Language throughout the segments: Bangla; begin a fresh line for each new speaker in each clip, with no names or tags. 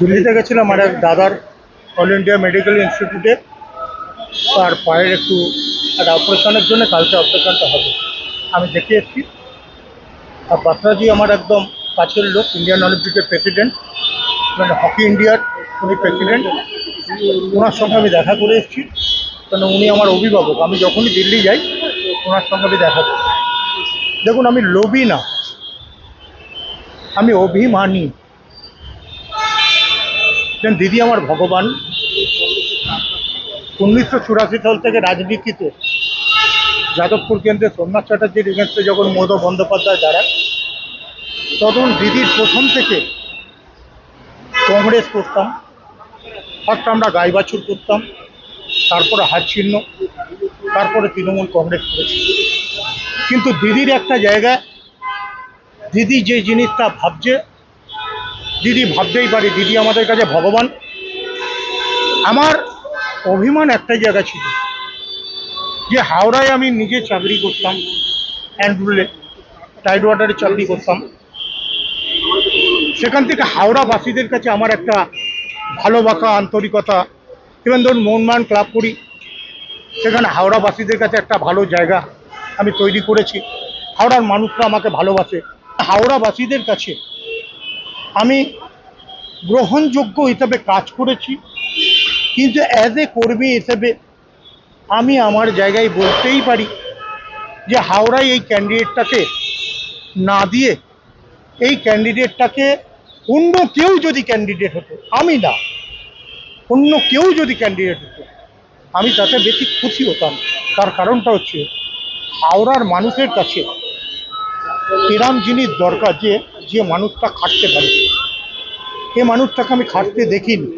দিল্লিতে গেছিলাম আর এক দাদার অল ইন্ডিয়া মেডিকেল ইনস্টিটিউটে। তার পায়ের একটু একটা অপারেশনের জন্য কালকে অপারেশনটা হবে। আমি দেখে এসেছি। আর বাত্রাজি আমার একদম কাছের লোক ইন্ডিয়ান অলিম্পিকের প্রেসিডেন্ট মানে হকি ইন্ডিয়ার উনি প্রেসিডেন্ট ওনার সঙ্গে আমি দেখা করে এসেছি। কেন উনি আমার অভিভাবক। আমি যখনই দিল্লি যাই, ওনার সঙ্গে আমি দেখা করি। দেখুন, আমি লোভী না। আমি অভিমানী। দেন দিদি আমার ভগবান। উনিশশো চুরাশি সাল থেকে রাজনীতিতে যাদবপুর কেন্দ্রে সোমনাথ চ্যাটার্জির এগেন্স্টে যখন মধু বন্দ্যোপাধ্যায় দাঁড়ায় তখন দিদির প্রথম থেকে কংগ্রেস করতাম। ফার্স্ট আমরা গাই বাছুর করতাম, তারপরে হাত চিহ্ন তারপরে তৃণমূল কংগ্রেস করেছি। কিন্তু দিদির একটা জায়গায়, দিদি যে জিনিসটা ভাবছে দিদি ভাবতেই পারি, দিদি আমাদের কাছে ভগবান। আমার অভিমান একটাই জায়গা ছিল, যে হাওড়ায় আমি নিজে চাকরি করতাম, অ্যান্ড্রুলে টাইড ওয়াটারে চাকরি করতাম। সেখান থেকে হাওড়াবাসীদের কাছে আমার একটা ভালোবাসা আন্তরিকতা ইভেন ধরুন মোহনমান ক্লাব করি, সেখানে হাওড়াবাসীদের কাছে একটা ভালো জায়গা আমি তৈরি করেছি। হাওড়ার মানুষরা আমাকে ভালোবাসে। হাওড়াবাসীদের কাছে আমি গ্রহণযোগ্য হিসেবে কাজ করেছি, কিন্তু অ্যাজ এ কর্মী হিসেবে আমি আমার জায়গায় বলতেই পারি যে হাওড়ায় এই ক্যান্ডিডেটটাকে না দিয়ে এই ক্যান্ডিডেটটাকে অন্য কেউ যদি ক্যান্ডিডেট হতো, আমি না, অন্য কেউ যদি ক্যান্ডিডেট হতো, আমি তাতে বেশি খুশি হতাম। তার কারণটা হচ্ছে হাওড়ার মানুষের কাছে এরাম জিনিস দরকার যে যে মানুষটা খাটতে পারে। এ মানুষটাকে আমি খাটতে দেখিনি।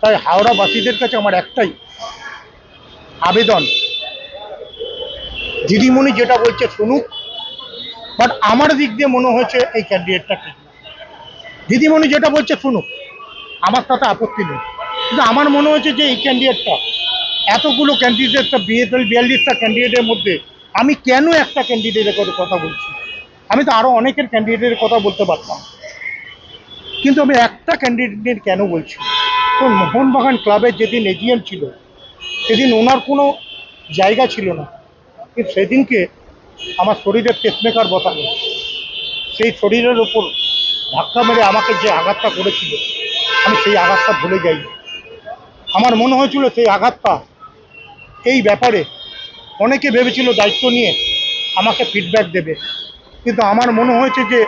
তাই হাওড়াবাসীদের কাছে আমার একটাই আবেদন। দিদিমণি যেটা বলছে শুনুক। বাট আমার দিক দিয়ে মনে হয়েছে এই ক্যান্ডিডেটটা ঠিক দিদিমণি যেটা বলছে শুনুক। আমার তাতে আপত্তি নেই। কিন্তু আমার মনে হয়েছে যে এই ক্যান্ডিডেটটা এতগুলো ক্যান্ডিডেটটা বিএসএল বিয়াল্লিশটা ক্যান্ডিডেটের মধ্যে আমি কেন একটা ক্যান্ডিডেটের কথা কথা বলছি? আমি তো আরও অনেকের ক্যান্ডিডেটের কথা বলতে পারতাম। কিন্তু আমি একটা ক্যান্ডিডেট কেন বলছি? তো মোহনবাগান ক্লাবের যেদিন এজিএম ছিল, সেদিন ওনার কোনো জায়গা ছিল না। কিন্তু সেদিনকে আমার শরীরে পেসমেকার বসানো সেই শরীরের ওপর ধাক্কা মেরে আমাকে যে আঘাতটা করেছিল, আমি সেই আঘাতটা ভুলে যাই আমার মনে হয়েছিল সেই আঘাতটা এই ব্যাপারে অনেকে ভেবেছিল দায়িত্ব নিয়ে আমাকে ফিডব্যাক দেবে। কিন্তু আমার মনে হয়েছে যে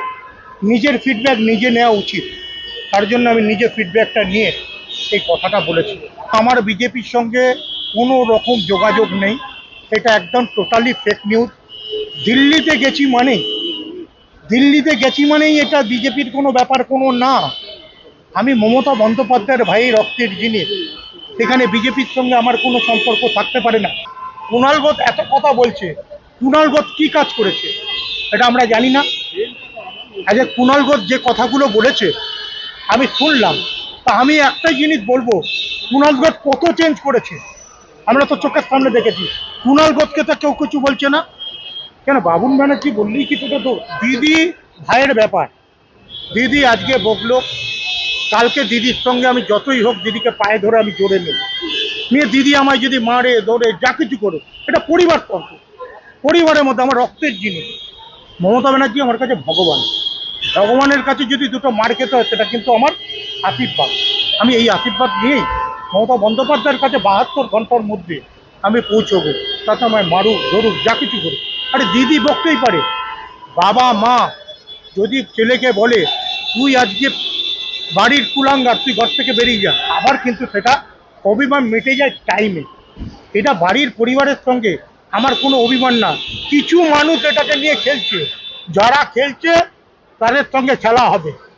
নিজের ফিডব্যাক নিজে নেওয়া উচিত। তার জন্য আমি নিজে ফিডব্যাকটা নিয়ে এই কথাটা বলেছি। আমার বিজেপির সঙ্গে কোনো রকম যোগাযোগ নেই। এটা একদম টোটালি ফেক নিউজ দিল্লিতে গেছি মানেই। দিল্লিতে গেছি মানেই এটা বিজেপির কোনো ব্যাপার, কোনো না। আমি মমতা বন্দ্যোপাধ্যায়ের ভাই রক্তের জিনিস। সেখানে বিজেপির সঙ্গে আমার কোনো সম্পর্ক থাকতে পারে না। কুণাল ঘোষ এত কথা বলছে। কুণাল কি কাজ করেছে? এটা আমরা জানি না। কুণাল ঘোষ যে কথাগুলো বলেছে, আমি শুনলাম। তা আমি একটাই জিনিস বলব কুণাল কত চেঞ্জ করেছে? আমরা তো চোখের সামনে দেখেছি। কুণাল তো কেউ কিছু বলছে না। কেন, বাবুন ব্যানার্জি বললেই কি সেটা তো দিদি ভাইয়ের ব্যাপার। দিদি আজকে বকলো, কালকে দিদির সঙ্গে আমি যতই হোক দিদিকে পায়ে ধরে আমি জোরে নেব। নিয়ে দিদি আমায় যদি মারে, ধরে, যা কিছু করে এটা পরিবার তন্ত্র পরিবারের মধ্যে আমার রক্তের জিনিস। মমতা ব্যানার্জি আমার কাছে ভগবান। ভগবানের কাছে যদি দুটো মার খেতে হয়, সেটা কিন্তু আমার আশীর্বাদ। আমি এই আশীর্বাদ নিয়েই মমতা বন্দ্যোপাধ্যায়ের কাছে বাহাত্তর ঘণ্টার মধ্যে আমি পৌঁছবো। তাতে আমায় মারুক, ধরুক, যা কিছু করুক। আরে দিদি বকতেই পারে। বাবা, মা, যদি ছেলেকে বলে, তুই আজকে বাড়ির কুলাঙ্গার, তুই ঘর থেকে বেরিয়ে যা। আবার কিন্তু সেটা অভিমান মেটে যায় টাইমে এটা বাড়ির পরিবারের সঙ্গে আমার কোনো অভিমান না। কিছু মানুষ এটাকে নিয়ে খেলছে। যারা খেলছে, তাদের সঙ্গে খেলা হবে।